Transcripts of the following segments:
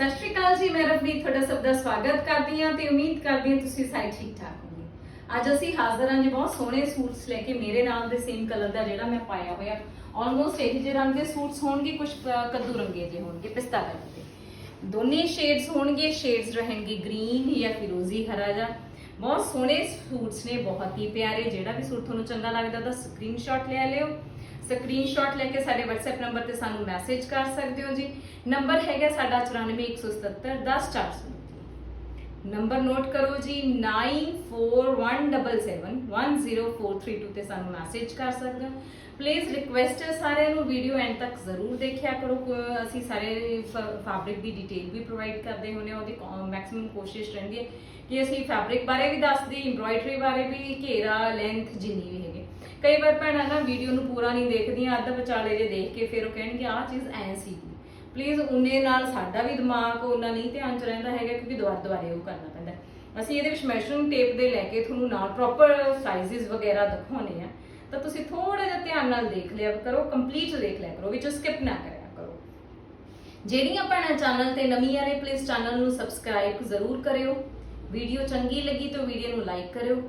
ਸਤਿ ਸ਼੍ਰੀ ਅਕਾਲ ਜੀ, ਮੈਂ ਰਵਨੀਤ ਤੁਹਾਡਾ ਸਭ ਦਾ ਸਵਾਗਤ ਕਰਦੀ ਹਾਂ ਤੇ ਉਮੀਦ ਕਰਦੀ ਹਾਂ ਤੁਸੀਂ ਸਾਰੇ ਠੀਕ ਠਾਕ ਹੋਵੋਗੇ। ਅੱਜ ਅਸੀਂ ਹਾਜ਼ਰ ਹਾਂ ਜੀ ਬਹੁਤ ਸੋਹਣੇ ਸੂਟਸ ਲੈ ਕੇ, ਮੇਰੇ ਨਾਲ ਦੇ ਸੇਮ ਕਲਰ ਦਾ ਜਿਹੜਾ ਮੈਂ ਪਾਇਆ ਹੋਇਆ। ਆਲਮੋਸਟ ਇਹੋ ਜਿਹੇ ਰੰਗ ਦੇ ਸੂਟਸ ਹੋਣਗੇ ਕੁਝ ਕੱਦੂ ਰੰਗੇ ਜਿਹੇ ਹੋਣਗੇ, ਪਿਸਤਾ ਕਲਰ ਦੇ। ਦੋਨੇ ਸ਼ੇਡਸ ਹੋਣਗੇ ਸ਼ੇਡਸ ਰਹਿਣਗੇ ਗ੍ਰੀਨ ਜਾਂ ਫਿਰੋਜ਼ੀ ਹਰਾ ਜਾਂ ਬਹੁਤ ਸੋਹਣੇ ਸੂਟਸ ਨੇ, ਬਹੁਤ ਹੀ ਪਿਆਰੇ। ਜਿਹੜਾ ਵੀ ਸੂਟ ਤੁਹਾਨੂੰ ਚੰਗਾ ਲੱਗਦਾ ਉਹਦਾ ਸਕਰੀਨਸ਼ਾਟ ਲੈ ਲਿਓ। ਸਕਰੀਨਸ਼ਾਟ ਲੈ ਕੇ ਸਾਡੇ WhatsApp ਨੰਬਰ ਤੇ ਸਾਨੂੰ ਮੈਸੇਜ ਕਰ ਸਕਦੇ ਹੋ ਜੀ। ਨੰਬਰ ਹੈਗਾ ਸਾਡਾ 94177 10400 ਨੰਬਰ ਨੋਟ ਕਰੋ ਜੀ 9417710432 ਤੇ ਸਾਨੂੰ ਮੈਸੇਜ ਕਰ ਸਕਦੇ ਹੋ। ਪਲੀਜ਼ ਰਿਕੁਐਸਟ ਹੈ ਸਾਰਿਆਂ ਨੂੰ ਵੀਡੀਓ ਐਂਡ ਤੱਕ ਜ਼ਰੂਰ ਦੇਖਿਆ ਕਰੋ। ਅਸੀਂ ਸਾਰੇ ਫੈਬਰਿਕ ਦੀ ਡਿਟੇਲ ਵੀ ਪ੍ਰੋਵਾਈਡ ਕਰਦੇ ਹੁੰਦੇ ਹਾਂ, ਉਹਦੀ ਮੈਕਸਿਮਮ ਕੋਸ਼ਿਸ਼ ਰਹਿੰਦੀ ਹੈ ਕਿ ਅਸੀਂ ਫੈਬਰਿਕ ਬਾਰੇ ਵੀ ਦੱਸਦੀ ਐਮਬ੍ਰੋਇਡਰੀ ਬਾਰੇ ਵੀ, ਘੇਰਾ ਲੈਂਥ ਜਿੰਨੀ ਵੀ ਹੈਗੇ ਕਈ ਵਾਰ ਭੈਣਾਂ ਨਾ ਵੀਡੀਓ ਨੂੰ ਪੂਰਾ ਨਹੀਂ ਦੇਖਦੀਆਂ, ਅੱਧ ਵਿਚਾਲੇ ਜੇ ਦੇਖ ਕੇ ਫਿਰ ਉਹ ਕਹਿਣਗੇ, ਆਹ ਚੀਜ਼ ਐ ਸੀ। ਪਲੀਜ਼ ਉਨੇ ਨਾਲ ਸਾਡਾ ਵੀ ਦਿਮਾਗ, ਉਹਨਾਂ ਨਹੀਂ ਧਿਆਨ ਚ ਰਹਿੰਦਾ ਹੈਗਾ ਕਿਉਂਕਿ ਦੁਬਾਰਾ ਦੁਬਾਰੇ ਉਹ ਕਰਨਾ ਪੈਂਦਾ। ਅਸੀਂ ਇਹਦੇ ਵਿੱਚ ਮੈਸ਼ਰਿੰਗ ਟੇਪ ਦੇ ਲੈ ਕੇ ਤੁਹਾਨੂੰ ਨਾਲ ਪ੍ਰੋਪਰ ਸਾਈਜ਼ਸ ਵਗੈਰਾ ਦਿਖਾਉਣੇ ਆ ਤਾਂ ਤੁਸੀਂ ਥੋੜਾ ਜਿਹਾ ਧਿਆਨ ਨਾਲ ਦੇਖ ਲਿਆ ਕਰੋ ਕੰਪਲੀਟ ਦੇਖ ਲਿਆ ਕਰੋ, ਵਿੱਚ ਸਕਿਪ ਨਾ ਕਰਿਆ ਕਰੋ। ਜਿਹੜੀਆਂ ਭੈਣਾਂ ਚੈਨਲ ਤੇ ਨਵੀਆਂ ਨੇ ਪਲੀਜ਼ ਚੈਨਲ ਨੂੰ ਸਬਸਕ੍ਰਾਈਬ ਜ਼ਰੂਰ ਕਰਿਓ। ਵੀਡੀਓ ਚੰਗੀ ਲੱਗੀ ਤਾਂ ਵੀਡੀਓ ਨੂੰ ਲਾਈਕ ਕਰਿਓ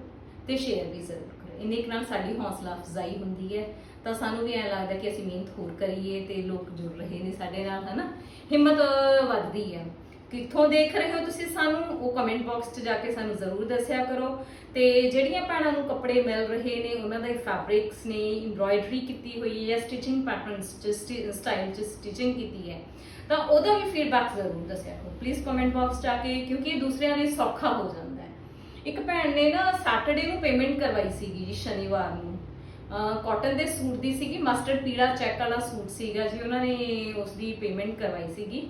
ਤੇ ਸ਼ੇਅਰ ਵੀ ਜ਼ਰੂਰ ਇੰਨੇ ਕੁ ਨਾਲ ਸਾਡੀ ਹੌਸਲਾ ਅਫਜ਼ਾਈ ਹੁੰਦੀ ਹੈ, ਤਾਂ ਸਾਨੂੰ ਵੀ ਐ ਲੱਗਦਾ ਕਿ ਅਸੀਂ ਮਿਹਨਤ ਹੋਰ ਕਰੀਏ ਤੇ ਲੋਕ ਜੁੜ ਰਹੇ ਨੇ ਸਾਡੇ ਨਾਲ, ਹਨਾ? ਹਿੰਮਤ ਵੱਧਦੀ ਹੈ। ਕਿੱਥੋਂ ਦੇਖ ਰਹੇ ਹੋ ਤੁਸੀਂ ਸਾਨੂੰ? ਉਹ ਕਮੈਂਟ ਬਾਕਸ 'ਚ ਜਾ ਕੇ ਸਾਨੂੰ ਜ਼ਰੂਰ ਦੱਸਿਆ ਕਰੋ। ਤੇ ਜਿਹੜੀਆਂ ਭੈਣਾਂ ਨੂੰ ਕੱਪੜੇ ਮਿਲ ਰਹੇ ਨੇ, ਉਹਨਾਂ ਦੇ ਫੈਬਰਿਕਸ ਨੇ ਐਮਬ੍ਰੋਇਡਰੀ ਕੀਤੀ ਹੋਈ ਹੈ ਜਾਂ ਸਟਿਚਿੰਗ ਪੈਟਰਨਸ 'ਚ ਸਟਾਈਲ 'ਚ ਸਟਿਚਿੰਗ ਕੀਤੀ ਹੈ। ਤਾਂ ਉਹਦਾ ਵੀ ਫੀਡਬੈਕ ਜ਼ਰੂਰ ਦੱਸਿਆ ਕਰੋ। ਪਲੀਜ਼ ਕਮੈਂਟ ਬਾਕਸ 'ਚ ਆ ਕੇ, ਕਿਉਂਕਿ ਇਹ ਦੂਸਰਿਆਂ ਲਈ ਸੌਖਾ ਹੋ ਜਾਂਦਾ। ਇੱਕ ਭੈਣ ਨੇ ਨਾ ਸੈਟਰਡੇ ਨੂੰ ਪੇਮੈਂਟ ਕਰਵਾਈ ਸੀਗੀ ਜੀ, ਸ਼ਨੀਵਾਰ ਨੂੰ। ਕਾਟਨ ਦੇ ਸੂਟ ਦੀ ਸੀਗੀ ਮਸਟਰਡ ਪੀਲਾ ਚੈੱਕ ਵਾਲਾ ਸੂਟ ਸੀਗਾ ਜੀ, ਉਹਨਾਂ ਨੇ ਉਸ ਦੀ ਪੇਮੈਂਟ ਕਰਵਾਈ ਸੀਗੀ।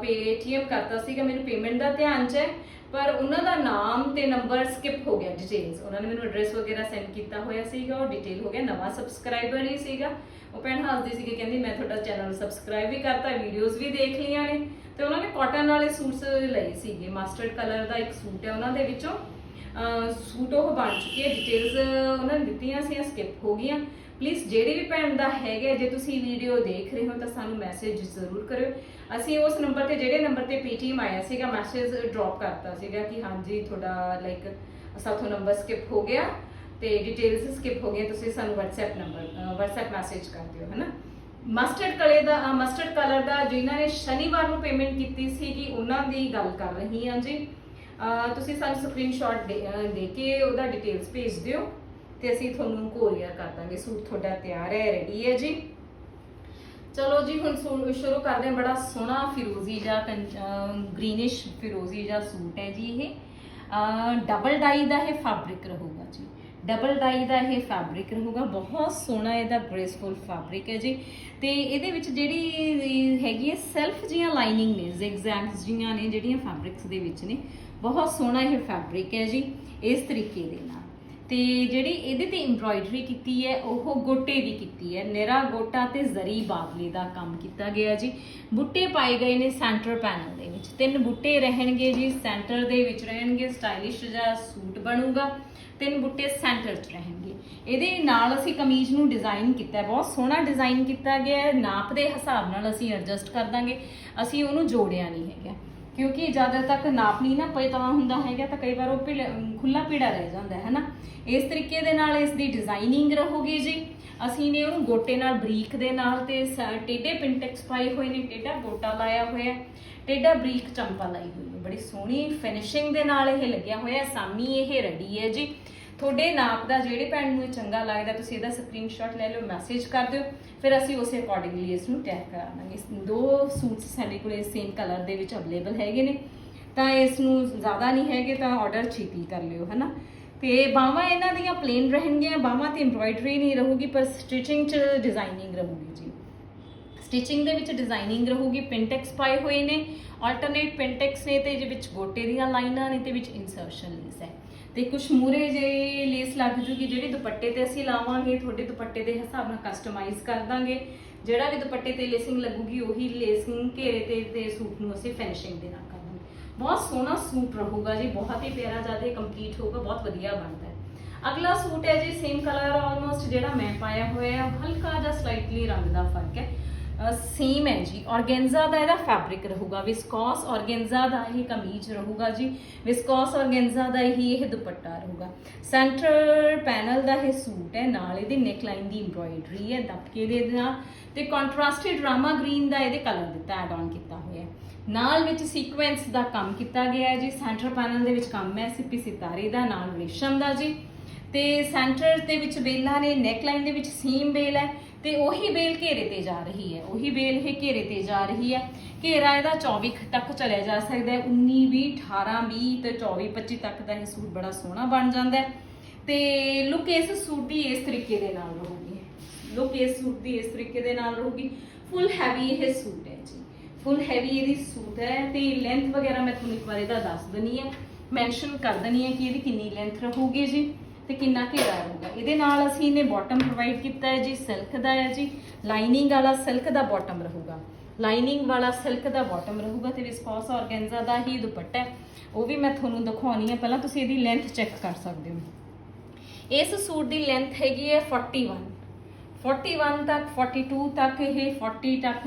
ਪੇਟੀਐਮ ਕਰਤਾ ਸੀਗਾ, ਮੈਨੂੰ ਪੇਮੈਂਟ ਦਾ ਧਿਆਨ ਚ ਹੈ, ਪਰ ਉਹਨਾਂ ਦਾ ਨਾਮ ਤੇ ਨੰਬਰ ਸਕਿਪ ਹੋ ਗਿਆ ਡਿਟੇਲਸ ਉਹਨਾਂ ਨੇ ਮੈਨੂੰ ਐਡਰੈਸ ਵਗੈਰਾ ਸੈਂਡ ਕੀਤਾ ਹੋਇਆ ਸੀਗਾ, ਉਹ ਡਿਟੇਲ ਹੋ ਗਿਆ, ਨਵਾਂ ਸਬਸਕ੍ਰਾਈਬਰ ਹੀ ਸੀਗਾ। ਉਹ ਭੈਣ ਹੱਸਦੀ ਸੀਗੀ, ਕਹਿੰਦੀ ਮੈਂ ਤੁਹਾਡਾ ਚੈਨਲ ਸਬਸਕ੍ਰਾਈਬ ਵੀ ਕਰਤਾ ਵੀਡੀਓਜ਼ ਵੀ ਦੇਖ ਲਈਆਂ ਨੇ। ਤੇ ਉਹਨਾਂ ਨੇ ਕਾਟਨ ਵਾਲੇ ਸੂਟਸ ਲਏ ਸੀਗੇ ਮਸਟਰਡ ਕਲਰ ਦਾ ਇੱਕ ਸੂਟ ਹੈ ਉਹਨਾਂ ਦੇ ਵਿੱਚੋਂ। ਸੂਟ ਉਹ ਬਣ ਚੁੱਕੇ ਡਿਟੇਲਸ ਉਹਨਾਂ ਨੇ ਦਿੱਤੀਆਂ ਸੀ ਸਕਿਪ ਹੋ ਗਈਆਂ। ਪਲੀਜ਼ ਜਿਹੜੀ ਵੀ ਭੈਣ ਦਾ ਹੈਗਾ ਜੇ ਤੁਸੀਂ ਵੀਡੀਓ ਦੇਖ ਰਹੇ ਹੋ, ਤਾਂ ਸਾਨੂੰ ਮੈਸੇਜ ਜ਼ਰੂਰ ਕਰਿਓ। ਅਸੀਂ ਉਸ ਨੰਬਰ ਤੇ, ਜਿਹੜੇ ਨੰਬਰ ਤੇ ਪੀਟੀਐਮ ਆਇਆ ਸੀਗਾ ਮੈਸੇਜ ਡ੍ਰੌਪ ਕਰਤਾ ਸੀਗਾ ਕਿ ਹਾਂਜੀ, ਤੁਹਾਡਾ ਲਾਈਕ ਸਾਥੋਂ ਨੰਬਰ ਸਕਿਪ ਹੋ ਗਿਆ ਤੇ ਡਿਟੇਲਸ ਸਕਿਪ ਹੋ ਗਈਆਂ, ਤੁਸੀਂ ਸਾਨੂੰ WhatsApp ਨੰਬਰ WhatsApp ਮੈਸੇਜ ਕਰ ਦਿਓ, ਹਨਾ? ਮਸਟਰਡ ਕਲਰ ਦਾ ਮਸਟਰਡ ਕਲਰ ਦਾ, ਜਿਨ੍ਹਾਂ ਨੇ ਸ਼ਨੀਵਾਰ ਨੂੰ ਪੇਮੈਂਟ ਕੀਤੀ ਸੀਗੀ ਉਹਨਾਂ ਦੀ ਗੱਲ ਕਰ ਰਹੀ ਹਾਂ ਜੀ। ਤੁਸੀਂ ਸਾਨੂੰ ਸਕਰੀਨਸ਼ਾਟ ਦੇ ਦੇ ਕੇ ਉਹਦਾ ਡਿਟੇਲਸ ਭੇਜ ਦਿਓ ਤੇ ਅਸੀਂ ਤੁਹਾਨੂੰ ਕੋਰੀਅਰ ਕਰ ਦਾਂਗੇ। ਸੂਟ ਤੁਹਾਡਾ ਤਿਆਰ ਹੈ ਰੈਡੀ ਹੈ ਜੀ। ਚਲੋ ਜੀ, ਹੁਣ ਸੂ- ਸ਼ੁਰੂ ਕਰਦੇ ਹਾਂ। ਬੜਾ ਸੋਹਣਾ ਫਿਰੋਜ਼ੀ ਜਾਂ ਗ੍ਰੀਨਿਸ਼ ਫਿਰੋਜ਼ੀ ਜਾਂ ਸੂਟ ਹੈ ਜੀ ਇਹ। ਡਬਲ ਡਾਈ ਦਾ ਇਹ ਫੈਬਰਿਕ ਰਹੂਗਾ ਜੀ। ਡਬਲ ਡਾਈ ਦਾ ਇਹ ਫੈਬਰਿਕ ਰਹੂਗਾ, ਬਹੁਤ ਸੋਹਣਾ ਇਹਦਾ ਗ੍ਰੇਸਫੁਲ ਫੈਬਰਿਕ ਹੈ ਜੀ। ਤੇ ਇਹਦੇ ਵਿੱਚ ਜਿਹੜੀ ਹੈਗੀ ਹੈ ਸੈਲਫ ਜੀਆਂ ਲਾਈਨਿੰਗ ਨੇ ਜ਼ਿਗਜ਼ੈਗਸ ਜੀਆਂ ਨੇ ਜਿਹੜੀਆਂ ਫੈਬਰਿਕਸ ਦੇ ਵਿੱਚ ਨੇ, ਬਹੁਤ ਸੋਹਣਾ ਇਹ ਫੈਬਰਿਕ ਹੈ ਜੀ, ਇਸ ਤਰੀਕੇ ਦੇ ਨਾਲ। ਤੇ ਜਿਹੜੀ ਇਹਦੇ ਤੇ ਐਮਬ੍ਰੋਇਡਰੀ ਕੀਤੀ ਹੈ, ਉਹ ਗੋਟੇ ਦੀ ਕੀਤੀ ਹੈ। ਨਿਰਾ ਗੋਟਾ ਤੇ ਜ਼ਰੀ ਬਾਦਲੇ ਦਾ ਕੰਮ ਕੀਤਾ ਗਿਆ ਜੀ। ਬੁੱਟੇ ਪਾਏ ਗਏ ਨੇ ਸੈਂਟਰ ਪੈਨਲ ਦੇ ਵਿੱਚ। ਤਿੰਨ ਬੁੱਟੇ ਰਹਿਣਗੇ ਜੀ, ਸੈਂਟਰ ਦੇ ਵਿੱਚ ਰਹਿਣਗੇ, ਸਟਾਈਲਿਸ਼ ਜਿਹਾ ਸੂਟ ਬਣੂਗਾ। ਤਿੰਨ ਬੁੱਟੇ ਸੈਂਟਰ 'ਚ ਰਹਿਣਗੇ। ਇਹਦੇ ਨਾਲ ਅਸੀਂ ਕਮੀਜ਼ ਨੂੰ ਡਿਜ਼ਾਈਨ ਕੀਤਾ ਬਹੁਤ ਸੋਹਣਾ ਡਿਜ਼ਾਈਨ ਕੀਤਾ ਗਿਆ ਨਾਪ ਦੇ ਹਿਸਾਬ ਨਾਲ ਅਸੀਂ ਐਡਜਸਟ ਕਰ ਦਾਂਗੇ। ਅਸੀਂ ਉਹਨੂੰ ਜੋੜਿਆ ਨਹੀਂ ਹੈਗਾ। ਕਿਉਂਕਿ ਜ਼ਿਆਦਾ ਤੱਕ ਨਾਪ ਨਹੀਂ ਨਾ ਪਤਾ ਹੁੰਦਾ ਹੈਗਾ ਤਾਂ ਕਈ ਵਾਰ ਉਹ ਖੁੱਲਾ ਪੀੜਾ ਰਹਿ ਜਾਂਦਾ ਹੈ ਨਾ ਇਸ ਤਰੀਕੇ ਦੇ ਨਾਲ ਇਸ ਦੀ ਡਿਜ਼ਾਈਨਿੰਗ ਰਹੂਗੀ ਜੀ। ਅਸੀਂ ਨੇ ਉਹਨੂੰ ਗੋਟੇ ਨਾਲ ਬਰੀਕ ਦੇ ਨਾਲ ਤੇ ਸ- ਟੇਢੇ ਪਿੰਟੈਕਸ ਪਾਏ ਹੋਏ ਨੇ ਟੇਢਾ ਗੋਟਾ ਲਾਇਆ ਹੋਇਆ ਹੈ, ਟੇਢਾ ਬਰੀਕ ਚੰਪਾ ਲਾਈ ਹੋਈ ਹੈ ਬੜੀ ਸੋਹਣੀ ਫਿਨਿਸ਼ਿੰਗ ਦੇ ਨਾਲ ਇਹ ਲੱਗਿਆ ਹੋਇਆ ਸਾਮੀ ਇਹ ਰੈਡੀ ਹੈ ਜੀ। ਤੁਹਾਡੇ ਨਾਪ ਦਾ ਜਿਹੜੇ ਭੈਣ ਨੂੰ ਇਹ ਚੰਗਾ ਲੱਗਦਾ, ਤੁਸੀਂ ਇਹਦਾ ਸਕਰੀਨਸ਼ਾਟ ਲੈ ਲਓ ਮੈਸੇਜ ਕਰ ਦਿਓ, ਫਿਰ ਅਸੀਂ ਉਸੇ ਅਕੋਰਡਿੰਗਲੀ ਇਸ ਨੂੰ ਟੈਗ ਕਰਾ ਦਾਂਗੇ ਦੋ ਸੂਟਸ ਸਾਡੇ ਕੋਲੇ ਸੇਮ ਕਲਰ ਦੇ ਵਿੱਚ ਅਵੇਲੇਬਲ ਹੈਗੇ ਨੇ। ਤਾਂ ਇਸ ਨੂੰ ਜ਼ਿਆਦਾ ਨਹੀਂ ਹੈਗੇ ਤਾਂ ਆਰਡਰ ਛੇਤੀ ਕਰ ਲਿਓ, ਹਨਾ? ਤੇ ਬਾਹਾਂ ਇਹਨਾਂ ਦੀਆਂ ਪਲੇਨ ਰਹਿਣਗੀਆਂ ਬਾਹਾਂ ਤੇ ਐਮਬ੍ਰੋਇਡਰੀ ਨਹੀਂ ਰਹੂਗੀ, ਪਰ ਸਟਿਚਿੰਗ 'ਚ ਡਿਜ਼ਾਈਨਿੰਗ ਰਹੂਗੀ ਜੀ। ਸਟਿਚਿੰਗ ਦੇ ਵਿੱਚ ਡਿਜ਼ਾਈਨਿੰਗ ਰਹੂਗੀ ਪਿੰਟੈਕਸ ਪਾਏ ਹੋਏ ਨੇ ਆਲਟਰਨੇਟ ਪਿੰਟੈਕਸ ਨੇ ਤੇ ਜਿਹਦੇ ਵਿੱਚ ਗੋਟੇ ਦੀਆਂ ਲਾਈਨਾਂ ਨੇ ਤੇ ਵਿੱਚ ਇਨਸਰਸ਼ਨ ਲੇਸ ਹੈ। ਤੇ ਕੁਝ ਮੂਰੇ ਜੇ ਲੇਸ ਲੱਗ ਜੂਗੀ ਜਿਹੜੀ ਦੁਪੱਟੇ ਤੇ ਅਸੀਂ ਲਾਵਾਂਗੇ, ਤੁਹਾਡੇ ਦੁਪੱਟੇ ਦੇ ਹਿਸਾਬ ਨਾਲ ਕਸਟਮਾਈਜ਼ ਕਰ ਦਾਂਗੇ। ਜਿਹੜਾ ਵੀ ਦੁਪੱਟੇ ਤੇ ਲੇਸਿੰਗ ਲੱਗੂਗੀ, ਉਹੀ ਲੇਸਿੰਗ ਘੇਰੇ ਤੇ ਤੇ ਸੂਟ ਨੂੰ ਅਸੀਂ ਫਿਨਿਸ਼ਿੰਗ ਦੇ ਨਾਲ ਕਰ ਦਾਂਗੇ। ਬਹੁਤ ਸੋਹਣਾ ਸੂਟ ਰਹੂਗਾ ਜੀ, ਬਹੁਤ ਹੀ ਪਿਆਰਾ, ਜ਼ਿਆਦਾ ਕੰਪਲੀਟ ਹੋਊਗਾ, ਬਹੁਤ ਵਧੀਆ ਬਣਦਾ ਹੈ। ਅਗਲਾ ਸੂਟ ਹੈ ਜੀ ਸੇਮ ਕਲਰ ਆਲਮੋਸਟ ਜਿਹੜਾ ਮੈਂ ਪਾਇਆ ਹੋਇਆ ਹੈ, ਹਲਕਾ ਜਿਹਾ ਸਲਾਈਟਲੀ ਰੰਗ ਦਾ ਫ਼ਰਕ ਹੈ। ਸੇਮ ਹੈ ਜੀ। ਔਰਗੈਂਜ਼ਾ ਦਾ ਇਹਦਾ ਫੈਬਰਿਕ ਰਹੂਗਾ ਵਿਸਕੋਸ ਔਰਗੈਂਜ਼ਾ ਦਾ ਇਹ ਕਮੀਜ਼ ਰਹੂਗਾ ਜੀ। ਵਿਸਕੋਸ ਔਰਗੈਂਜ਼ਾ ਦਾ ਹੀ ਇਹ ਦੁਪੱਟਾ ਰਹੂਗਾ। ਸੈਂਟਰ ਪੈਨਲ ਦਾ ਇਹ ਸੂਟ ਹੈ, ਨਾਲ ਇਹਦੀ ਨੈਕ ਲਾਈਨ ਦੀ ਐਮਬ੍ਰੋਇਡਰੀ ਹੈ, ਦਬਕੇ ਦੇ ਨਾਲ। ਤੇ ਕੰਟਰਾਸਟਡ ਡਰਾਮਾ ਗ੍ਰੀਨ ਦਾ ਇਹਦੇ ਕਲਰ ਦਿੱਤਾ ਐਡ ਆਨ ਕੀਤਾ ਹੋਇਆ ਹੈ। ਨਾਲ ਵਿੱਚ ਸੀਕੁਐਂਸ ਦਾ ਕੰਮ ਕੀਤਾ ਗਿਆ ਹੈ ਜੀ। ਸੈਂਟਰ ਪੈਨਲ ਦੇ ਵਿੱਚ ਕੰਮ ਹੈ, ਸਿੱਪੀ ਸਿਤਾਰੇ ਦਾ, ਨਾਲ ਰੇਸ਼ਮ ਦਾ ਜੀ। ਤੇ ਸੈਂਟਰ ਦੇ ਵਿੱਚ ਬੇਲਾਂ ਨੇ ਨੈਕ ਲਾਈਨ ਦੇ ਵਿੱਚ ਸੀਮ ਬੇਲ ਹੈ ਤੇ ਉਹੀ ਬੇਲ ਘੇਰੇ ਤੇ ਜਾ ਰਹੀ ਹੈ। ਉਹੀ ਬੇਲ ਇਹ ਘੇਰੇ ਤੇ ਜਾ ਰਹੀ ਹੈ। ਘੇਰਾ ਇਹਦਾ 24 ਤੱਕ ਚਲਿਆ ਜਾ ਸਕਦਾ ਹੈ। 19 20 18 20 ਤੇ 24 25 ਤੱਕ ਦਾ ਇਹ ਸੂਟ ਬੜਾ ਸੋਹਣਾ ਬਣ ਜਾਂਦਾ ਹੈ। ਤੇ ਲੁੱਕ ਇਸ ਸੂਟ ਦੀ ਇਸ ਤਰੀਕੇ ਦੇ ਨਾਲ ਰਹੂਗੀ। ਲੁੱਕ ਇਸ ਸੂਟ ਦੀ ਇਸ ਤਰੀਕੇ ਦੇ ਨਾਲ ਰਹੂਗੀ। ਫੁੱਲ ਹੈਵੀ ਇਹ ਸੂਟ ਹੈ ਜੀ। ਫੁੱਲ ਹੈਵੀ ਇਹਦੀ ਸੂਟ ਹੈ ਤੇ ਲੈਂਥ ਵਗੈਰਾ ਮੈਂ ਤੁਹਾਨੂੰ ਇੱਕ ਵਾਰ ਇਹਦਾ ਦੱਸ ਦਨੀ ਹੈ। ਮੈਂਸ਼ਨ ਕਰ ਦਨੀ ਹੈ ਕਿ ਇਹਦੀ ਕਿੰਨੀ ਲੈਂਥ ਰਹੂਗੀ ਜੀ। ਤੇ ਕਿੰਨਾ ਘੇਰਾ ਰਹੂਗਾ? ਇਹਦੇ ਨਾਲ ਅਸੀਂ ਇਹਨੇ ਬਾਟਮ ਪ੍ਰੋਵਾਈਡ ਕੀਤਾ ਹੈ ਜੀ ਸਿਲਕ ਦਾ ਹੈ ਜੀ। ਲਾਈਨਿੰਗ ਵਾਲਾ ਸਿਲਕ ਦਾ ਬਾਟਮ ਰਹੂਗਾ। ਲਾਈਨਿੰਗ ਵਾਲਾ ਸਿਲਕ ਦਾ ਬਾਟਮ ਰਹੂਗਾ ਤੇ ਵਿਸਕੋਸ ਔਰਗੈਂਜ਼ਾ ਦਾ ਹੀ ਦੁਪੱਟਾ ਹੈ। ਉਹ ਵੀ ਮੈਂ ਤੁਹਾਨੂੰ ਦਿਖਾਉਣੀ ਹੈ। ਪਹਿਲਾਂ ਤੁਸੀਂ ਇਹਦੀ ਲੈਂਥ ਚੈੱਕ ਕਰ ਸਕਦੇ ਹੋ। ਇਸ ਸੂਟ ਦੀ ਲੈਂਥ ਹੈਗੀ ਹੈ 41 41 ਤੱਕ 42 ਤੱਕ, ਇਹ 40 ਤੱਕ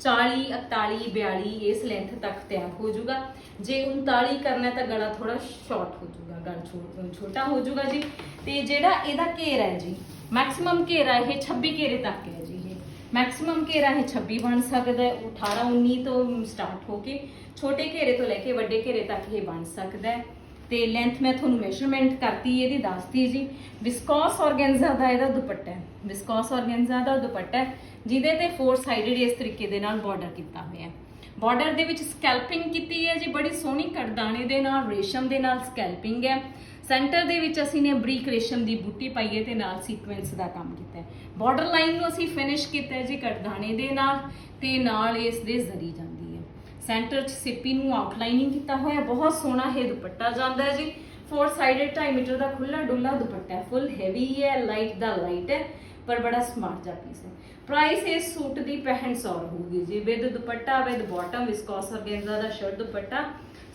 40 41 42 ਇਸ ਲੈਂਥ ਤੱਕ ਤਿਆਰ ਹੋ ਜਾਊਗਾ। ਜੇ 39 ਕਰਨਾ ਤਾਂ ਗਲਾ ਥੋੜਾ ਸ਼ਾਰਟ ਹੋ ਜਾਊਗਾ। ਗਲ ਛੋਟਾ ਹੋ ਜਾਊਗਾ ਜੀ। ਤੇ ਜਿਹੜਾ ਇਹਦਾ ਘੇਰਾ ਹੈ ਜੀ ਮੈਕਸਿਮਮ ਘੇਰਾ ਇਹ 26 ਘੇਰੇ ਤੱਕ ਹੈ ਜੀ ਇਹ। ਮੈਕਸਿਮਮ ਘੇਰਾ ਇਹ 26 ਬਣ ਸਕਦਾ ਹੈ 18 19 ਤੋਂ ਸਟਾਰਟ ਹੋ ਕੇ ਛੋਟੇ ਘੇਰੇ ਤੋਂ ਲੈ ਕੇ ਵੱਡੇ ਘੇਰੇ ਤੱਕ ਇਹ ਬਣ ਸਕਦਾ ਹੈ। ਤੇ ਲੈਂਥ ਮੈਂ ਤੁਹਾਨੂੰ ਮੈਜ਼ਰਮੈਂਟ ਕਰਤੀ, ਇਹਦੀ ਦੱਸਤੀ ਜੀ। ਵਿਸਕੋਸ ਔਰਗੈਂਜ਼ਾ ਦਾ ਇਹਦਾ ਦੁਪੱਟਾ ਹੈ। ਵਿਸਕੋਸ ਔਰਗੈਂਜ਼ਾ ਦਾ ਦੁਪੱਟਾ ਹੈ, ਜਿਹਦੇ ਤੇ ਫੋਰ ਸਾਈਡਡ ਇਸ ਤਰੀਕੇ ਦੇ ਨਾਲ ਬਾਰਡਰ ਕੀਤਾ ਹੋਇਆ ਹੈ। ਬਾਰਡਰ ਦੇ ਵਿੱਚ ਸਕੈਲਪਿੰਗ ਕੀਤੀ ਹੈ ਜੀ, ਬੜੀ ਸੋਹਣੀ ਕੜਦਾਣੇ ਦੇ ਨਾਲ, ਰੇਸ਼ਮ ਦੇ ਨਾਲ ਸਕੈਲਪਿੰਗ ਹੈ। ਸੈਂਟਰ ਦੇ ਵਿੱਚ ਅਸੀਂ ਨੇ ਬਰੀਕ ਰੇਸ਼ਮ ਦੀ ਬੂਟੀ ਪਾਈ ਹੈ ਤੇ ਨਾਲ ਸੀਕੁਐਂਸ ਦਾ ਕੰਮ ਕੀਤਾ ਹੈ। ਬਾਰਡਰ ਲਾਈਨ ਨੂੰ ਅਸੀਂ ਫਿਨਿਸ਼ ਕੀਤਾ ਹੈ ਜੀ ਕੜਦਾਣੇ ਦੇ ਨਾਲ ਤੇ ਨਾਲ ਇਸ ਦੇ ਜ਼ਰੀ ਜਾਂਦੀ ਹੈ। ਸੈਂਟਰ 'ਚ ਸਿੱਪੀ ਨੂੰ ਆਊਟਲਾਈਨਿੰਗ ਕੀਤਾ ਹੋਇਆ, ਬਹੁਤ ਸੋਹਣਾ ਇਹ ਦੁਪੱਟਾ ਜਾਂਦਾ ਹੈ ਜੀ। ਫੋਰ ਸਾਈਡਡ 2.5 ਮੀਟਰ ਦਾ ਖੁੱਲਾ ਡੁੱਲਾ ਦੁਪੱਟਾ ਫੁੱਲ ਹੈਵੀ ਹੈ ਲਾਈਟ ਦਾ ਲਾਈਟ ਹੈ। ਪਰ ਬੜਾ ਸਮਾਰਟ ਜਿਹਾ ਪੀਸ ਹੈ। ਪ੍ਰਾਈਸ ਇਸ ਸੂਟ ਦੀ 6500 ਰਹੂਗੀ ਜੀ। With dupatta with bottom viscose organza the shirt dupatta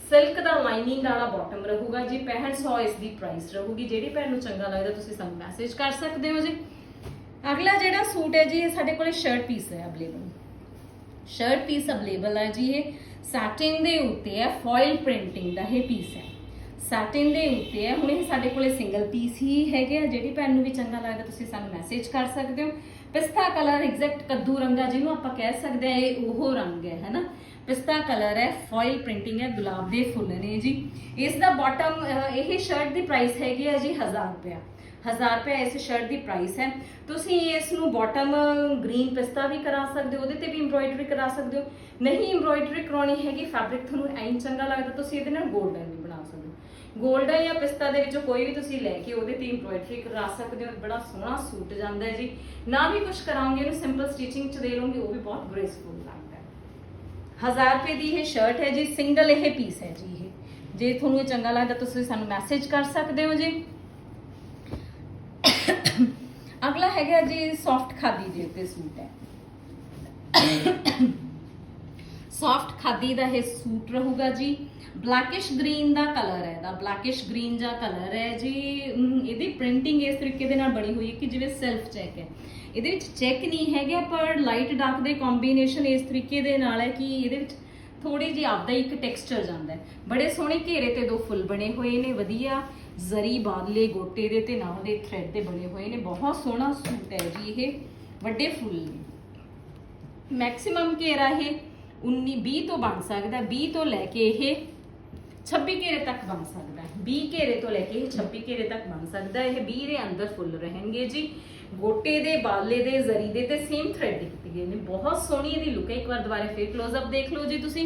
silk ਦਾ ਲਾਈਨਿੰਗ ਵਾਲਾ ਬਾਟਮ ਰਹੂਗਾ ਜੀ। 6500 ਇਸ ਦੀ ਪ੍ਰਾਈਸ ਰਹੂਗੀ। ਜਿਹੜੀ ਭੈਣ ਨੂੰ ਚੰਗਾ ਲੱਗਦਾ, ਤੁਸੀਂ ਸਾਨੂੰ ਮੈਸੇਜ ਕਰ ਸਕਦੇ ਹੋ ਜੀ। ਅਗਲਾ ਜਿਹੜਾ ਸੂਟ ਹੈ ਜੀ, ਇਹ ਸਾਡੇ ਕੋਲੇ ਸ਼ਰਟ ਪੀਸ ਹੈ ਅਵੇਲੇਬਲ ਸ਼ਰਟ ਪੀਸ ਅਵੇਲੇਬਲ ਹੈ ਜੀ ਇਹ। ਸੈਟਿਨ ਦੇ ਉੱਤੇ ਹੈ ਫੋਇਲ ਪ੍ਰਿੰਟਿੰਗ ਦਾ ਇਹ ਪੀਸ ਹੈ। ਸੈਟਿਨ ਦੇ ਉੱਤੇ ਹੈ। ਹੁਣ ਇਹ ਸਾਡੇ ਕੋਲੇ ਸਿੰਗਲ ਪੀਸ ਹੀ ਹੈਗੇ ਆ। ਜਿਹੜੀ ਭੈਣ ਨੂੰ ਵੀ ਚੰਗਾ ਲੱਗਦਾ, ਤੁਸੀਂ ਸਾਨੂੰ ਮੈਸੇਜ ਕਰ ਸਕਦੇ ਹੋ। ਪਿਸਤਾ ਕਲਰ ਐਗਜ਼ੈਕਟ ਕੱਦੂ ਰੰਗਾ ਜਿਹਨੂੰ ਆਪਾਂ ਕਹਿ ਸਕਦੇ ਆ ਇਹ ਉਹ ਰੰਗ ਹੈ, ਹੈਨਾ? ਪਿਸਤਾ ਕਲਰ ਹੈ ਫੋਇਲ ਪ੍ਰਿੰਟਿੰਗ ਹੈ, ਗੁਲਾਬ ਦੇ ਫੁੱਲ ਨੇ ਜੀ। ਇਸ ਦਾ ਬਾਟਮ ਇਹ ਸ਼ਰਟ ਦੀ ਪ੍ਰਾਈਸ ਹੈਗੀ ਹੈ ਜੀ 1000 ਰੁਪਇਆ। 1000 ਰੁਪਏ ਇਸ ਸ਼ਰਟ ਦੀ ਪ੍ਰਾਈਸ ਹੈ। ਤੁਸੀਂ ਇਸ ਨੂੰ ਬਾਟਮ ਗ੍ਰੀਨ ਪਿਸਤਾ ਵੀ ਕਰਾ ਸਕਦੇ ਹੋ, ਉਹਦੇ ਤੇ ਵੀ ਐਮਬ੍ਰੋਇਡਰੀ ਕਰਾ ਸਕਦੇ ਹੋ। ਨਹੀਂ ਐਮਬ੍ਰੋਇਡਰੀ ਕਰਾਉਣੀ ਹੈਗੀ ਫੈਬਰਿਕ ਤੁਹਾਨੂੰ ਐਂ ਚੰਗਾ ਲੱਗਦਾ, ਤੁਸੀਂ ਇਹਦੇ ਨਾਲ 골ਡਨ ਵੀ ਬਣਾ ਸਕਦੇ ਹੋ। 골ਡਨ ਜਾਂ ਪਿਸਤਾ ਦੇ ਵਿੱਚੋਂ ਕੋਈ ਵੀ ਤੁਸੀਂ ਲੈ ਕੇ ਉਹਦੇ ਤੇ ਐਮਬ੍ਰੋਇਡਰੀ ਕਰਾ ਸਕਦੇ ਹੋ। ਬੜਾ ਸੋਹਣਾ ਸੂਟ ਜਾਂਦਾ ਹੈ ਜੀ। ਨਾ ਵੀ ਕੁਝ ਕਰਾਉਂਗੇ ਇਹਨੂੰ ਸਿੰਪਲ ਸਟਿਚਿੰਗ ਚ ਦੇ ਲਓਗੇ ਉਹ ਵੀ ਬਹੁਤ ਗ੍ਰੇਸਫੁਲ ਲੱਗਦਾ ਹੈ। 1000 ਰੁਪਏ ਦੀ ਇਹ ਸ਼ਰਟ ਹੈ ਜੀ ਸਿੰਗਲ ਇਹ ਪੀਸ ਹੈ ਜੀ ਇਹ। ਜੇ ਤੁਹਾਨੂੰ ਇਹ ਚੰਗਾ ਲੱਗਦਾ ਤੁਸੀਂ ਸਾਨੂੰ ਮੈਸੇਜ ਕਰ ਸਕਦੇ ਹੋ ਜੀ। ਅਗਲਾ ਹੈਗਾ ਜੀ ਸੌਫਟ ਖਾਦੀ ਦੇ ਉੱਤੇ ਸੂਟ ਹੈ। ਸੌਫਟ ਖਾਦੀ ਦਾ ਇਹ ਸੂਟ ਰਹੂਗਾ ਜੀ। ਬਲੈਕਿਸ਼ ਗ੍ਰੀਨ ਦਾ ਕਲਰ ਹੈ ਦਾ ਬਲੈਕਿਸ਼ ਗ੍ਰੀਨ ਦਾ ਕਲਰ ਹੈ ਜੀ। ਇਹਦੀ ਪ੍ਰਿੰਟਿੰਗ ਇਸ ਤਰੀਕੇ ਦੇ ਨਾਲ ਬਣੀ ਹੋਈ ਹੈ ਕਿ ਜਿਵੇਂ ਸੈਲਫ ਚੈੱਕ ਹੈ। ਇਹਦੇ ਵਿੱਚ ਚੈੱਕ ਨਹੀਂ ਹੈਗਾ ਪਰ ਲਾਈਟ ਡਾਰਕ ਦੇ ਕੰਬੀਨੇਸ਼ਨ ਇਸ ਤਰੀਕੇ ਦੇ ਨਾਲ ਹੈ ਕਿ ਇਹਦੇ ਵਿੱਚ ਥੋੜੀ ਜਿਹੀ ਆਪਦਾ ਇੱਕ ਟੈਕਸਚਰ ਜਾਂਦਾ ਹੈ। ਬੜੇ ਸੋਹਣੇ ਘੇਰੇ ਤੇ ਦੋ ਫੁੱਲ ਬਣੇ ਹੋਏ ਨੇ, ਵਧੀਆ ਜ਼ਰੀ ਬਾਦਲੇ ਗੋਟੇ ਦੇ ਤੇ ਨਾਲ ਦੇ ਥ੍ਰੈਡ ਦੇ ਬਣੇ ਹੋਏ ਨੇ। ਬਹੁਤ ਸੋਹਣਾ ਸੂਟ ਹੈ ਜੀ ਇਹ। ਵੱਡੇ ਫੁੱਲ ਨੇ। ਮੈਕਸਿਮਮ ਘੇਰਾ ਇਹ 19 20 ਤੋਂ ਬਣ ਸਕਦਾ 20 ਤੋਂ ਲੈ ਕੇ ਇਹ 26 ਘੇਰੇ ਤੱਕ ਬਣ ਸਕਦਾ ਹੈ। 20 ਘੇਰੇ ਤੋਂ ਲੈ ਕੇ ਇਹ 26 ਘੇਰੇ ਤੱਕ ਬਣ ਸਕਦਾ ਹੈ। ਇਹ 20 ਦੇ ਅੰਦਰ ਫੁੱਲ ਰਹਿਣਗੇ ਜੀ। ਗੋਟੇ ਦੇ, ਬਾਲੇ ਦੇ, ਜ਼ਰੀ ਦੇ ਤੇ ਸੇਮ ਥ੍ਰੈਡ ਕੀਤੀ ਗਈ ਨੇ। ਬਹੁਤ ਸੋਹਣੀ ਇਹਦੀ ਲੁੱਕ ਹੈ। ਇੱਕ ਵਾਰ ਦੁਬਾਰਾ ਫੇਰ ক্লোਜ਼ ਅਪ ਦੇਖ ਲਓ ਜੀ ਤੁਸੀਂ।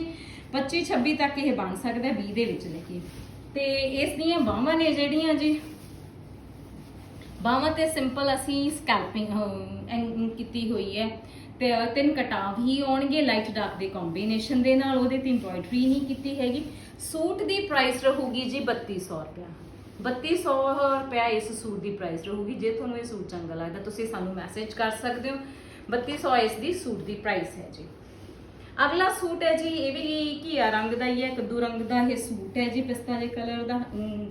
25 26 ਤੱਕ ਇਹ ਬਣ ਸਕਦਾ ਹੈ 20 ਦੇ ਵਿੱਚ ਲੈ ਕੇ। ਤੇ ਇਸ ਦੀਆਂ ਬਾਹਾਂ ਨੇ ਜਿਹੜੀਆਂ ਜੀ, ਬਾਹਾਂ ਤੇ ਸਿੰਪਲ ਅਸੀਂ ਸਕੈਲਪਿੰਗ ਕੀਤੀ ਹੋਈ ਹੈ। ਤੇ ਤਿੰਨ ਕਟਾਵ ਹੀ ਆਉਣਗੇ ਲਾਈਟ ਡਾਰਕ ਦੇ ਕੰਬੀਨੇਸ਼ਨ ਦੇ ਨਾਲ, ਉਹਦੇ ਤੇ ਐਮਬ੍ਰੋਇਡਰੀ ਨਹੀਂ ਕੀਤੀ ਹੈਗੀ। ਸੂਟ ਦੀ ਪ੍ਰਾਈਸ ਰਹੂਗੀ ਜੀ 3200 ਰੁਪਇਆ। 3200 ਰੁਪਇਆ ਇਸ ਸੂਟ ਦੀ ਪ੍ਰਾਈਸ ਰਹੂਗੀ, ਜੇ ਤੁਹਾਨੂੰ ਇਹ ਸੂਟ ਚੰਗਾ ਲੱਗਦਾ, ਤੁਸੀਂ ਸਾਨੂੰ ਮੈਸੇਜ ਕਰ ਸਕਦੇ ਹੋ। 3200 ਇਸ ਦੀ ਸੂਟ ਦੀ ਪ੍ਰਾਈਸ ਹੈ ਜੀ। ਅਗਲਾ ਸੂਟ ਹੈ ਜੀ, ਇਹ ਵੀ ਘੀਆ ਰੰਗ ਦਾ ਹੀ ਹੈ, ਕੱਦੂ ਰੰਗ ਦਾ ਇਹ ਸੂਟ ਹੈ ਜੀ, ਪਿਸਤਾ ਦੇ ਕਲਰ ਦਾ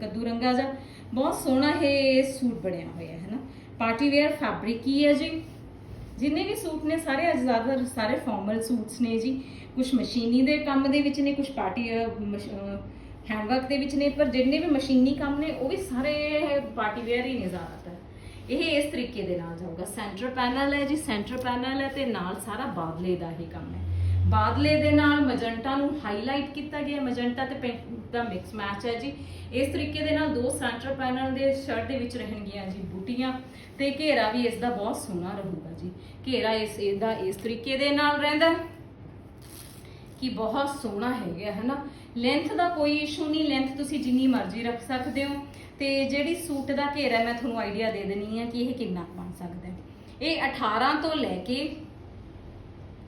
ਕੱਦੂ ਰੰਗਾ ਦਾ। ਬਹੁਤ ਸੋਹਣਾ ਇਹ ਸੂਟ ਬਣਿਆ ਹੋਇਆ ਹੈ ਨਾ। ਪਾਰਟੀ ਵੇਅਰ ਫੈਬਰਿਕ ਹੀ ਹੈ ਜੀ। ਜਿੰਨੇ ਵੀ ਸੂਟ ਨੇ, ਸਾਰੇ ਅੱਜ ਜ਼ਿਆਦਾਤਰ ਸਾਰੇ ਫਾਰਮਲ ਸੂਟਸ ਨੇ ਜੀ। ਕੁਝ ਮਸ਼ੀਨੀ ਦੇ ਕੰਮ ਦੇ ਵਿੱਚ ਨੇ ਕੁਝ ਪਾਰਟੀ ਹੈਂਡਵਰਕ ਦੇ ਵਿੱਚ ਨੇ, ਪਰ ਜਿੰਨੇ ਵੀ ਮਸ਼ੀਨੀ ਕੰਮ ਨੇ, ਉਹ ਵੀ ਸਾਰੇ ਪਾਰਟੀ ਵੇਅਰ ਹੀ ਨੇ ਜ਼ਿਆਦਾਤਰ। ਇਹ ਇਸ ਤਰੀਕੇ ਦੇ ਨਾਲ ਜਾਊਗਾ। ਸੈਂਟਰ ਪੈਨਲ ਹੈ ਜੀ ਸੈਂਟਰ ਪੈਨਲ ਹੈ ਤੇ ਨਾਲ ਸਾਰਾ ਬਾਦਲੇ ਦਾ ਹੀ ਕੰਮ ਹੈ। ਬਾਦਲੇ ਦੇ ਨਾਲ ਮਜੰਟਾ ਨੂੰ ਹਾਈਲਾਈਟ ਕੀਤਾ ਗਿਆ ਮਜੰਟਾ ਤੇ ਪਿੰਕ ਦਾ ਮਿਕਸ ਮੈਚ ਹੈ ਜੀ। ਇਸ ਤਰੀਕੇ ਦੇ ਨਾਲ ਦੋ ਸੈਂਟਰ ਪੈਨਲ ਦੇ ਸ਼ਰਟ ਦੇ ਵਿੱਚ ਰਹਿਣਗੀਆਂ ਜੀ ਬੂਟੀਆਂ ਤੇ ਘੇਰਾ ਵੀ ਇਸ ਦਾ ਬਹੁਤ ਸੋਹਣਾ ਰਹੂਗਾ ਜੀ। ਘੇਰਾ ਇਸ, ਇਹਦਾ ਇਸ ਤਰੀਕੇ ਦੇ ਨਾਲ ਰਹਿੰਦਾ ਕਿ ਬਹੁਤ ਸੋਹਣਾ ਹੈਗਾ ਹੈ ਨਾ ਲੈਂਥ ਦਾ ਕੋਈ ਇਸ਼ੂ ਨਹੀਂ ਲੈਂਥ ਤੁਸੀਂ ਜਿੰਨੀ ਮਰਜ਼ੀ ਰੱਖ ਸਕਦੇ ਹੋ। ਤੇ ਜਿਹੜੀ ਸੂਟ ਦਾ ਘੇਰਾ ਮੈਂ ਤੁਹਾਨੂੰ ਆਈਡੀਆ ਦੇ ਦੇਣੀ ਹੈ ਕਿ ਇਹ ਕਿੰਨਾ ਕੁ ਬਣ ਸਕਦਾ ਇਹ 18 ਤੋਂ ਲੈ ਕੇ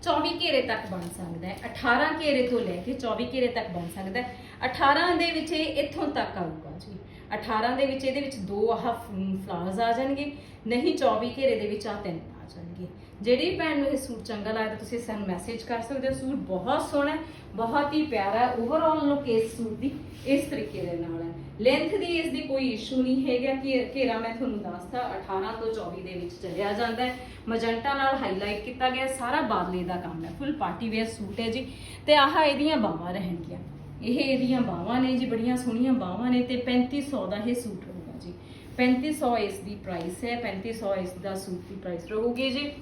24 ਘੇਰੇ ਤੱਕ ਬਣ ਸਕਦਾ ਹੈ 18 ਘੇਰੇ ਤੋਂ ਲੈ ਕੇ 24 ਘੇਰੇ ਤੱਕ ਬਣ ਸਕਦਾ ਹੈ। 18 ਦੇ ਵਿੱਚ ਇਹ ਇੱਥੋਂ ਤੱਕ ਆਊਗਾ ਜੀ। 18 ਦੇ ਵਿੱਚ ਇਹਦੇ ਵਿੱਚ ਦੋ ਆਹ ਫਲਾਵਰਸ ਆ ਜਾਣਗੇ, ਨਹੀਂ 24 ਘੇਰੇ ਦੇ ਵਿੱਚ ਆ ਤਿੰਨ ਆ ਜਾਣਗੇ। ਜਿਹੜੀ ਭੈਣ ਨੂੰ ਇਹ ਸੂਟ ਚੰਗਾ ਲੱਗਦਾ, ਤੁਸੀਂ ਸਾਨੂੰ ਮੈਸੇਜ ਕਰ ਸਕਦੇ ਹੋ। ਸੂਟ ਬਹੁਤ ਸੋਹਣਾ ਹੈ ਬਹੁਤ ਹੀ ਪਿਆਰਾ ਓਵਰਆਲ ਲੁੱਕ ਇਸ ਸੂਟ ਦੀ ਇਸ ਤਰੀਕੇ ਦੇ ਨਾਲ ਹੈ। ਲੈਂਥ ਦੀ ਇਸ ਦੀ ਕੋਈ ਇਸ਼ੂ ਨਹੀਂ ਹੈਗਾ ਕਿ ਘੇਰਾ ਮੈਂ ਤੁਹਾਨੂੰ ਦੱਸਤਾ 18 ਤੋਂ 24 ਦੇ ਵਿੱਚ ਚੱਲਿਆ ਜਾਂਦਾ ਹੈ। ਮਜੰਟਾ ਨਾਲ ਹਾਈਲਾਈਟ ਕੀਤਾ ਗਿਆ, ਸਾਰਾ ਬਾਦਲੇ ਦਾ ਕੰਮ ਹੈ। ਫੁੱਲ ਪਾਰਟੀ ਵੇਅਰ ਸੂਟ ਹੈ ਜੀ। ਤੇ ਆਹ ਇਹਦੀਆਂ ਬਾਹਾਂ ਰਹਿਣਗੀਆਂ। ਇਹ ਇਹਦੀਆਂ ਬਾਹਾਂ ਨੇ ਜੀ, ਬੜੀਆਂ ਸੋਹਣੀਆਂ ਬਾਹਾਂ ਨੇ ਤੇ 3500 ਦਾ ਇਹ ਸੂਟ ਰਹੂਗਾ ਜੀ। 3500 ਇਸ ਦੀ ਪ੍ਰਾਈਸ ਹੈ 3500 ਇਸ ਦਾ ਸੂਟ ਦੀ ਪ੍ਰਾਈਸ ਰਹੂਗੀ ਜੀ।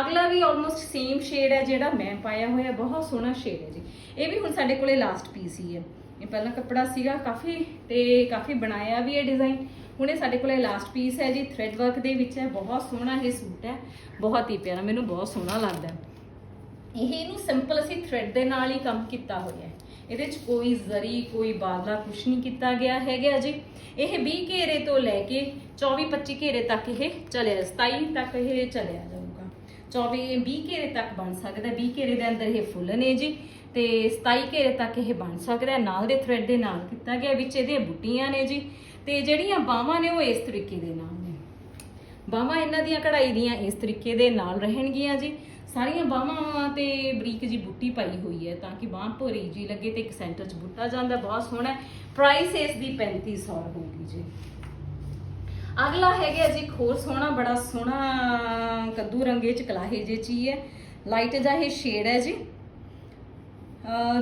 ਅਗਲਾ ਵੀ ਆਲਮੋਸਟ ਸੇਮ ਸ਼ੇਡ ਹੈ ਜਿਹੜਾ ਮੈਂ ਪਾਇਆ ਹੋਇਆ, ਬਹੁਤ ਸੋਹਣਾ ਸ਼ੇਡ ਹੈ ਜੀ। ਇਹ ਵੀ ਹੁਣ ਸਾਡੇ ਕੋਲੇ ਲਾਸਟ ਪੀਸ ਹੀ ਹੈ। ਇਹ ਪਹਿਲਾਂ ਕੱਪੜਾ ਸੀਗਾ ਕਾਫੀ ਤੇ ਕਾਫੀ ਬਣਾਇਆ ਵੀ ਹੈ ਡਿਜ਼ਾਈਨ ਹੁਣ ਇਹ ਸਾਡੇ ਕੋਲੇ ਲਾਸਟ ਪੀਸ ਹੈ ਜੀ ਥ੍ਰੈਡ ਵਰਕ ਦੇ ਵਿੱਚ ਹੈ। ਬਹੁਤ ਸੋਹਣਾ ਇਹ ਸੂਟ ਹੈ। ਬਹੁਤ ਹੀ ਪਿਆਰਾ, ਮੈਨੂੰ ਬਹੁਤ ਸੋਹਣਾ ਲੱਗਦਾ ਹੈ। ਇਹ ਇਹਨੂੰ ਸਿੰਪਲ ਅਸੀਂ ਥ੍ਰੈਡ ਦੇ ਨਾਲ ਹੀ ਕੰਮ ਕੀਤਾ ਹੋਇਆ ਹੈ। ਇਹਦੇ ਚ ਕੋਈ ਜ਼ਰੀ, ਕੋਈ ਬਾਦਲਾ ਕੁਛ ਨਹੀਂ ਕੀਤਾ ਗਿਆ ਹੈਗਾ ਜੀ ਇਹ 20 ਘੇਰੇ ਤੋਂ ਲੈ ਕੇ 24 25 ਘੇਰੇ ਤੱਕ ਇਹ ਚੱਲਿਆ 27 ਤੱਕ ਇਹ ਚੱਲਿਆ ਜਾਊਗਾ। 24 20 ਘੇਰੇ ਤੱਕ ਬਣ ਸਕਦਾ 20 ਘੇਰੇ ਦੇ ਅੰਦਰ ਇਹ ਫੁੱਲ ਨੇ ਜੀ। ਤੇ 27 ਘੇਰੇ ਤੱਕ ਇਹ ਬਣ ਸਕਦਾ ਨਾਲ ਦੇ ਥ੍ਰੈਡ ਦੇ ਨਾਲ ਕੀਤਾ ਗਿਆ ਵਿੱਚ ਇਹਦੇ ਬੁੱਟੀਆਂ ਨੇ ਜੀ। ਤੇ ਜਿਹੜੀਆਂ ਬਾਹਾਂ ਨੇ ਉਹ ਇਸ ਤਰੀਕੇ ਦੇ ਨਾਲ ਨੇ। ਬਾਹਾਂ ਇਹਨਾਂ ਦੀਆਂ ਕਢਾਈ ਦੀਆਂ ਇਸ ਤਰੀਕੇ ਦੇ ਨਾਲ ਰਹਿਣਗੀਆਂ ਜੀ। ਸਾਰੀਆਂ ਬਾਹਾਂ ਤੇ ਬਰੀਕ ਜੀ ਬੁੱਟੀ ਪਾਈ ਹੋਈ ਹੈ ਤਾਂ ਕਿ ਬਾਹ ਭੋਰੀ ਜੀ ਲੱਗੇ ਤੇ ਇੱਕ ਸੈਂਟਰ 'ਚ ਬੁੱਟਾ ਜਾਂਦਾ। ਬਹੁਤ ਸੋਹਣਾ ਪ੍ਰਾਈਸ ਇਸ ਦੀ 3500 ਹੋਊਗੀ ਜੀ। ਅਗਲਾ ਹੈਗਾ ਜੀ ਇੱਕ ਹੋਰ ਸੋਹਣਾ, ਬੜਾ ਸੋਹਣਾ ਕੱਦੂ ਰੰਗੇ ਚ ਕਲਾਹੇ ਜੇ ਚੀ ਹੈ ਲਾਈਟ ਜਿਹਾ ਇਹ ਸ਼ੇਡ ਹੈ ਜੀ।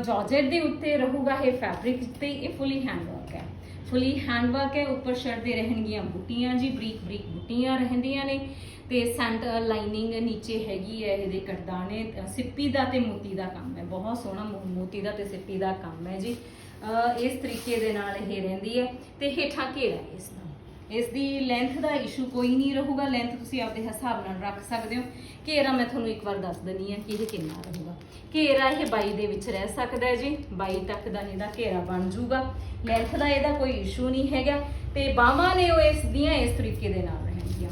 ਜਾਰਜਟ ਦੇ ਉੱਤੇ ਰਹੂਗਾ ਇਹ ਫੈਬਰਿਕ ਤੇ ਇਹ ਫੁੱਲੀ ਹੈਂਡਵਰਕ ਹੈ। ਫੁੱਲੀ ਹੈਂਡਵਰਕ ਹੈ, ਉੱਪਰ ਸ਼ਰਟ ਦੇ ਰਹਿਣਗੀਆਂ ਬੁੱਟੀਆਂ ਜੀ, ਬਰੀਕ ਬਰੀਕ ਬੁੱਟੀਆਂ ਰਹਿੰਦੀਆਂ ਨੇ ਤੇ ਸੈਂਟਰ ਲਾਈਨਿੰਗ ਨੀਚੇ ਹੈਗੀ ਹੈ ਇਹਦੇ ਕਰਦਾਨੇ ਸਿੱਪੀ ਦਾ ਤੇ ਮੋਤੀ ਦਾ ਕੰਮ ਹੈ। ਬਹੁਤ ਸੋਹਣਾ ਮੋ- ਮੋਤੀ ਦਾ ਤੇ ਸਿੱਪੀ ਦਾ ਕੰਮ ਹੈ ਜੀ। ਇਸ ਤਰੀਕੇ ਦੇ ਨਾਲ ਇਹ ਰਹਿੰਦੀ ਹੈ ਤੇ ਹੇਠਾਂ ਘੇਰਾ ਹੈ ਇਸ ਦਾ। ਇਸ ਦੀ ਲੈਂਥ ਦਾ ਇਸ਼ੂ ਕੋਈ ਨਹੀਂ ਰਹੂਗਾ। ਲੈਂਥ ਤੁਸੀਂ ਆਪਦੇ ਹਿਸਾਬ ਨਾਲ ਰੱਖ ਸਕਦੇ ਹੋ। ਘੇਰਾ ਮੈਂ ਤੁਹਾਨੂੰ ਇੱਕ ਵਾਰ ਦੱਸ ਦਨੀ ਹੈ ਕਿ ਇਹ ਕਿੰਨਾ ਰਹੂਗਾ। ਘੇਰਾ ਇਹ 22 ਦੇ ਵਿੱਚ ਰਹਿ ਸਕਦਾ ਹੈ ਜੀ। 22 ਤੱਕ ਦਾ ਇਹਦਾ ਘੇਰਾ ਬਣ ਜਾਊਗਾ। ਲੈਂਥ ਦਾ ਇਹਦਾ ਕੋਈ ਇਸ਼ੂ ਨਹੀਂ ਹੈਗਾ ਤੇ ਬਾਹਾਂ ਨੇ ਉਹ ਇਸ ਦੀਆਂ ਇਸ ਤਰੀਕੇ ਦੇ ਨਾਲ ਰਹਿਣਗੀਆਂ।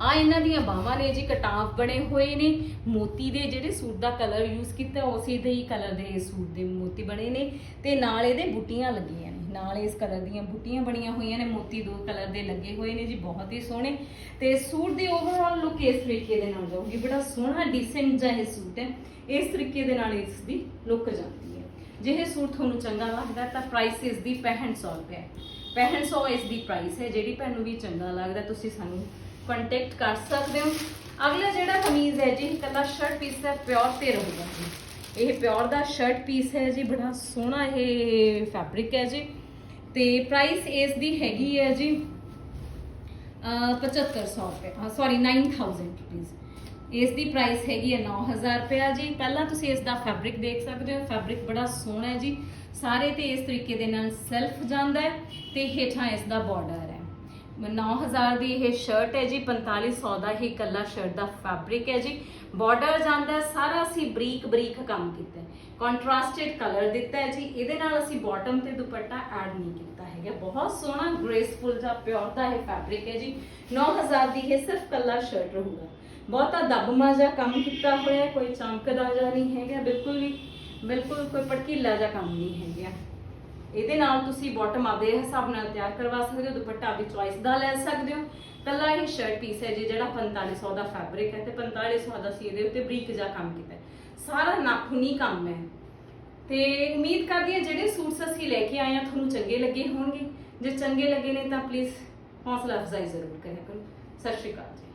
ਆ ਇਹਨਾਂ ਦੀਆਂ ਬਾਹਾਂ ਨੇ ਜੀ ਕਟਾਫ ਬਣੇ ਹੋਏ ਨੇ। ਮੋਤੀ ਦੇ ਜਿਹੜੇ ਸੂਟ ਦਾ ਕਲਰ ਯੂਜ਼ ਕੀਤਾ ਉਸੇ ਦੇ ਹੀ ਕਲਰ ਦੇ ਸੂਟ ਦੇ ਮੋਤੀ ਬਣੇ ਨੇ ਤੇ ਨਾਲ ਇਹਦੇ ਬੁੱਟੀਆਂ ਲੱਗੀਆਂ ਨੇ। ਨਾਲ ਇਸ ਕਲਰ ਦੀਆਂ ਬੁੱਟੀਆਂ ਬਣੀਆਂ ਹੋਈਆਂ ਨੇ, ਮੋਤੀ ਦੋ ਕਲਰ ਦੇ ਲੱਗੇ ਹੋਏ ਨੇ ਜੀ, ਬਹੁਤ ਹੀ ਸੋਹਣੇ। ਤੇ ਸੂਟ ਦੀ ਓਵਰਆਲ ਲੁੱਕ ਇਸ ਤਰੀਕੇ ਦੇ ਨਾਲ ਜਾਊਗੀ, ਬੜਾ ਸੋਹਣਾ ਡੀਸੈਂਟ ਜਿਹਾ ਇਹ ਸੂਟ ਹੈ। ਇਸ ਤਰੀਕੇ ਦੇ ਨਾਲ ਇਸ ਦੀ ਲੁੱਕ ਜਾਂਦੀ ਹੈ। ਜੇ ਇਹ ਸੂਟ ਤੁਹਾਨੂੰ ਚੰਗਾ ਲੱਗਦਾ ਤਾਂ ਪ੍ਰਾਈਸ ਇਸ ਦੀ 6500 ਰੁਪਏ ਹੈ। 6500 ਇਸ ਦੀ ਪ੍ਰਾਈਸ ਹੈ, ਜਿਹੜੀ ਭੈਣ ਨੂੰ ਵੀ ਚੰਗਾ ਲੱਗਦਾ, ਤੁਸੀਂ ਸਾਨੂੰ ਕੰਟੈਕਟ ਕਰ ਸਕਦੇ ਹੋ। ਅਗਲਾ ਜਿਹੜਾ ਕਮੀਜ਼ ਹੈ ਜੀ ਇਕੱਲਾ ਸ਼ਰਟ ਪੀਸ ਹੈ ਪਿਓਰ ਤੇ ਰਹੂਗਾ ਜੀ। ਇਹ ਪਿਓਰ ਦਾ ਸ਼ਰਟ ਪੀਸ ਹੈ ਜੀ, ਬੜਾ ਸੋਹਣਾ ਇਹ ਫੈਬਰਿਕ ਹੈ ਜੀ। ਤੇ ਪ੍ਰਾਈਸ ਇਸ ਦੀ ਹੈਗੀ ਹੈ ਜੀ, ਅਹ 7500 ਰੁਪਏ ਸੌਰੀ 9000 ਰੁਪੀਸ ਇਸ ਦੀ ਪ੍ਰਾਈਸ ਹੈਗੀ ਹੈ 9000 ਰੁਪਏ ਜੀ। ਪਹਿਲਾਂ ਤੁਸੀਂ ਇਸ ਦਾ ਫੈਬਰਿਕ ਦੇਖ ਸਕਦੇ ਹੋ। ਫੈਬਰਿਕ ਬੜਾ ਸੋਹਣਾ ਹੈ ਜੀ। ਸਾਰੇ ਤੇ ਇਸ ਤਰੀਕੇ ਦੇ ਨਾਲ ਸੈਲਫ ਜਾਂਦਾ ਹੈ ਤੇ ਹੇਠਾਂ ਇਸ ਦਾ ਬਾਰਡਰ ਹੈ। 9000 ਦੀ ਇਹ ਸ਼ਰਟ ਹੈ ਜੀ। 4500 ਦਾ ਇਹ ਕੱਲਾ ਸ਼ਰਟ ਦਾ ਫੈਬਰਿਕ ਹੈ ਜੀ। ਬਾਰਡਰ ਜਾਂਦਾ ਸਾਰਾ ਅਸੀਂ ਬਰੀਕ ਬਰੀਕ ਕੰਮ ਕੀਤਾ ਹੈ। ਕੰਟਰਾਸਟਡ ਕਲਰ ਦਿੱਤਾ ਹੈ ਜੀ। ਇਹਦੇ ਨਾਲ ਅਸੀਂ ਬਾਟਮ ਤੇ ਦੁਪੱਟਾ ਐਡ ਨਹੀਂ ਕੀਤਾ ਹੈਗਾ। ਬਹੁਤ ਸੋਹਣਾ ਗ੍ਰੇਸਫੁਲ ਜਿਹਾ ਪਿਓਰ ਦਾ ਇਹ ਫੈਬਰਿਕ ਹੈ ਜੀ। 9000 ਦੀ ਇਹ ਸਿਰਫ ਕੱਲਾ ਸ਼ਰਟ ਰਹੂਗਾ ਬਹੁਤਾ ਦਬਮਾ ਜਿਹਾ ਕੰਮ ਕੀਤਾ ਹੋਇਆ ਹੈ, ਕੋਈ ਚਮਕਦਾ ਜਿਹਾ ਨਹੀਂ ਹੈਗਾ। ਬਿਲਕੁਲ ਵੀ ਬਿਲਕੁਲ ਕੋਈ ਭੜਕੀਲਾ ਜਿਹਾ ਕੰਮ ਨਹੀਂ ਹੈਗਾ। ਇਹਦੇ ਨਾਲ ਤੁਸੀਂ ਬਾਟਮ ਆਪਦੇ ਹਿਸਾਬ ਨਾਲ ਤਿਆਰ ਕਰਵਾ ਸਕਦੇ ਹੋ ਦੁਪੱਟਾ ਆਪਦੀ ਚੁਆਇਸ ਦਾ ਲੈ ਸਕਦੇ ਹੋ। ਕੱਲਾ ਇਹ ਸ਼ਰਟ ਪੀਸ ਹੈ ਜੀ ਜਿਹੜਾ 4500 ਦਾ ਫੈਬਰਿਕ ਹੈ ਤੇ 4500 ਦਾ ਸੀ ਇਹਦੇ ਉੱਤੇ ਬਰੀਕ ਜਿਹਾ ਕੰਮ ਕੀਤਾ ਸਾਰਾ ਨਾਖੂਨੀ ਕੰਮ ਹੈ। ਤੇ ਉਮੀਦ ਕਰਦੀ ਹਾਂ ਜਿਹੜੇ ਸੂਟਸ ਅਸੀਂ ਲੈ ਕੇ ਆਏ ਹਾਂ, ਤੁਹਾਨੂੰ ਚੰਗੇ ਲੱਗੇ ਹੋਣਗੇ। ਜੇ ਚੰਗੇ ਲੱਗੇ ਨੇ ਤਾਂ ਪਲੀਜ਼ ਹੌਸਲਾ ਅਫਜ਼ਾਈ ਜ਼ਰੂਰ ਕਰਿਆ ਕਰੋ। ਸਤਿ ਸ਼੍ਰੀ ਅਕਾਲ ਜੀ।